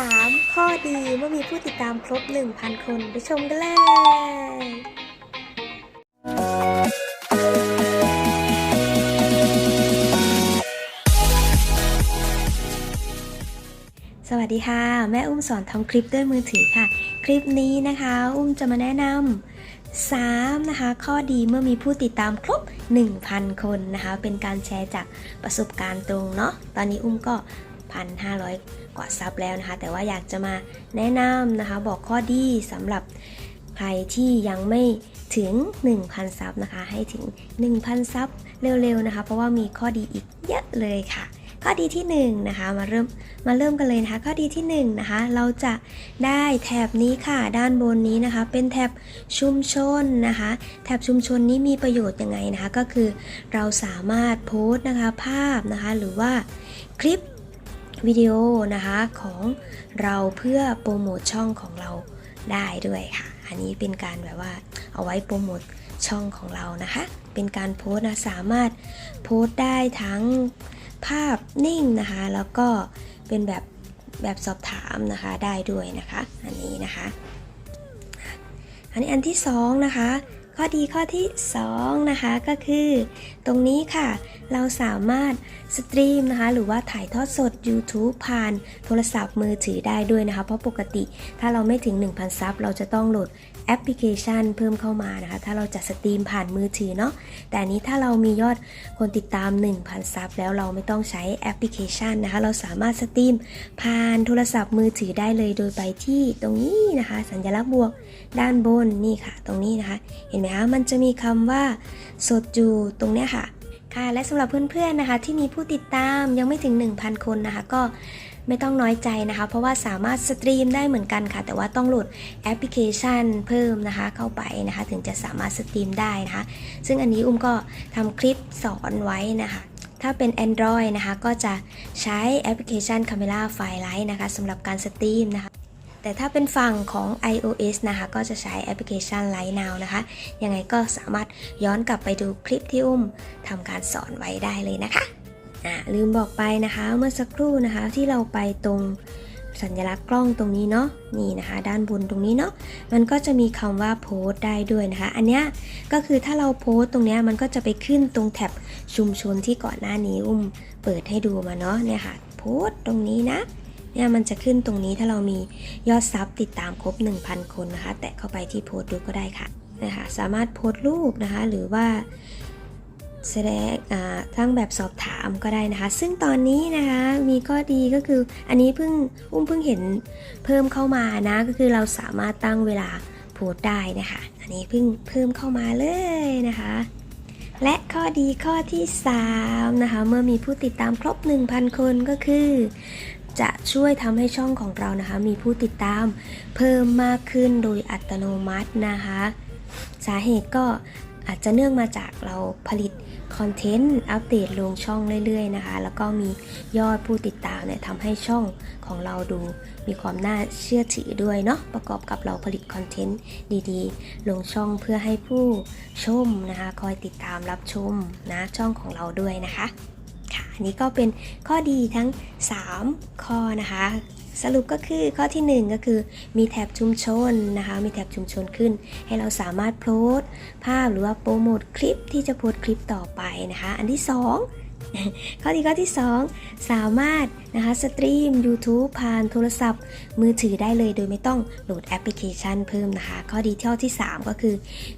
3 ข้อดีเมื่อมีผู้ติดตามครบ 1,000 คนไปชมกันเลยสวัสดีค่ะ แม่อุ้มสอนทำคลิปด้วยมือถือค่ะ คลิปนี้นะคะ อุ้มจะมาแนะนำ3นะคะ ข้อดีเมื่อมีผู้ติดตามครบ 1,000 คนนะคะ เป็นการแชร์จากประสบการณ์ตรงเนาะตอนนี้อุ้มก็ 1,500 กว่าซับแล้วนะคะ แต่ว่าอยากจะมาแนะนำนะคะ บอกข้อดีสำหรับใครที่ยังไม่ถึง 1,000 ซับนะคะ ให้ถึง 1,000 ซับเร็วๆนะคะ เพราะว่ามีข้อดีอีกเยอะเลยค่ะ ข้อดีที่1นงนะคะมาเริ่มมาเริ่มกันเลยนะคะ ข้อดีที่1นงนะคะเราจะได้แถบนี้ค่ะด้านบนนี้นะคะ เป็นแถบชุมชนนะคะ แถบชุมชนนี้มีประโยชน์ยังไงนะคะ ก็คือเราสามารถโพสต์นะคะภาพนะคะ หรือว่าคลิป วิดีโอนะคะของเราเพื่อโปรโมทช่องของเราได้ด้วยค่ะ อันนี้เป็นการแบบว่าเอาไว้โปรโมทช่องของเรานะคะ เป็นการโพสนะสามารถโพสต์ได้ทั้งภาพนิ่งนะคะ แล้วก็เป็นแบบแบบสอบถามนะคะได้ด้วยนะคะ อันนี้นะคะ อันนี้อันที่สองนะคะ ข้อดีข้อที่สองนะคะก็คือ ตรงนี้ค่ะ เราสามารถสตรีมนะคะ หรือว่าถ่ายทอดสด YouTube ผ่านโทรศัพท์มือถือได้ด้วยนะคะ เพราะปกติถ้าเราไม่ถึง 1,000 ซับ เราจะต้องโหลดแอปพลิเคชันเพิ่มเข้ามานะคะ ถ้าเราจะสตรีมผ่านมือถือเนาะแต่อันนี้ถ้าเรามียอดคนติดตาม 1,000 ซับ แล้วเราไม่ต้องใช้แอปพลิเคชันนะคะ เราสามารถสตรีมผ่านโทรศัพท์มือถือได้เลยโดยไปที่ตรงนี้นะคะ สัญลักษณ์บวกด้านบนนี่ค่ะ ตรงนี้นะคะเห็นไหมคะมันจะมีคำว่าสดอยู่ตรงเนี้ยค่ะค่ะและสำหรับเพื่อนๆนะคะ ที่มีผู้ติดตามยังไม่ถึง 1,000 คนนะคะ ก็ไม่ต้องน้อยใจนะคะ เพราะว่าสามารถสตรีมได้เหมือนกันค่ะ แต่ว่าต้องโหลดแอปพลิเคชันเพิ่มนะคะ เข้าไปนะคะ ถึงจะสามารถสตรีมได้นะคะ ซึ่งอันนี้อุ้มก็ทำคลิปสอนไว้นะคะ ถ้าเป็น Android นะคะ ก็จะใช้แอปพลิเคชัน Camera Firelight นะคะสำหรับการสตรีมนะคะ แต่ถ้าเป็นฝั่งของ iOS นะคะ ก็จะใช้แอปพลิเคชัน Light Now นะคะ ยังไงก็สามารถย้อนกลับไปดูคลิปที่อุ้มทำการสอนไว้ได้เลยนะคะอ่าลืมบอกไปนะคะเมื่อสักครู่นะคะที่เราไปตรงสัญลักษณ์กล้องตรงนี้เนาะนี่นะคะ ด้านบนตรงนี้เนาะมันก็จะมีคำว่าโพสต์ได้ด้วยนะคะ อันเนี้ยก็คือถ้าเราโพสต์ตรงเนี้ยมันก็จะไปขึ้นตรงแท็บชุมชนที่ก่อนหน้านี้อุ้มเปิดให้ดูมาเนาะเนี่ยค่ะ โพสต์ตรงนี้นะ เนี่ยมันจะขึ้นตรงนี้ถ้าเรามียอดซับติดตามครบ 1,000 คนนะคะ แตะเข้าไปที่โพสต์ดูก็ได้ค่ะนะคะสามารถโพสต์รูปนะคะ หรือว่าแสดงอ่าทั้งแบบสอบถามก็ได้นะคะ ซึ่งตอนนี้นะคะมีข้อดีก็คืออันนี้เพิ่งอุ้มเพิ่งเห็นเพิ่มเข้ามานะก็คือเราสามารถตั้งเวลาโพสต์ได้นะคะ อันนี้เพิ่งเพิ่มเข้ามาเลยนะคะ และข้อดีข้อที่ 3 นะคะ เมื่อมีผู้ติดตามครบ 1,000 คนก็คือ จะช่วยทำให้ช่องของเรานะคะ มีผู้ติดตาม เพิ่มมากขึ้นโดยอัตโนมัตินะคะ สาเหตุก็อาจจะเนื่องมาจากเราผลิตคอนเทนต์อัปเดตลงช่องเรื่อยๆนะคะ แล้วก็มียอดผู้ติดตามเนี่ยทำให้ช่องของเราดู มีความน่าเชื่อถือด้วยเนาะประกอบกับเราผลิตคอนเทนต์ดีๆ ลงช่องเพื่อให้ผู้ชมนะคะ คอยติดตามรับชมนะช่องของเราด้วยนะคะ ค่ะนนี้ก็เป็นข้อดีทั้ง 3 ข้อนะคะ สรุปก็คือข้อทีหนึ่1 ก็คือมีแท็บชุมชนนะคะ มีแท็บชุมชนขึ้น ให้เราสามารถโพสต์ภาพหรือว่าโปรโมทคลิปที่จะโพสต์คลิปต่อไปนะคะ อันที่ 2ข้อดีข้อที่ 2 สามารถนะคะสตรีม YouTube ผ่านโทรศัพท์ มือถือได้เลยโดยไม่ต้องโหลดแอปพลิเคชันเพิ่มนะคะ ข้อดีข้อที่ 3 ก็คือ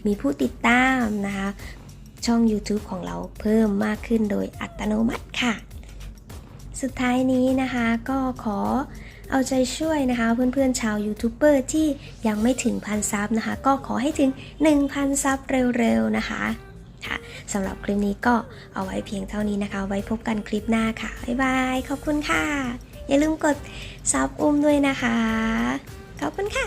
มีผู้ติดตามนะคะ ช่อง YouTube ของเราเพิ่มมากขึ้นโดยอัตโนมัติค่ะ สุดท้ายนี้นะคะก็ขอเอาใจช่วยนะคะเพื่อนๆชาวยูทูบเบอร์ที่ยังไม่ถึงพันซับนะคะ ก็ขอให้ถึง 1,000 ซับเร็วๆนะคะค่ะสำหรับคลิปนี้ก็เอาไว้เพียงเท่านี้นะคะ ไว้พบกันคลิปหน้าค่ะ บ๊ายบาย ขอบคุณค่ะ อย่าลืมกดซับอุ้มด้วยนะคะ ขอบคุณค่ะ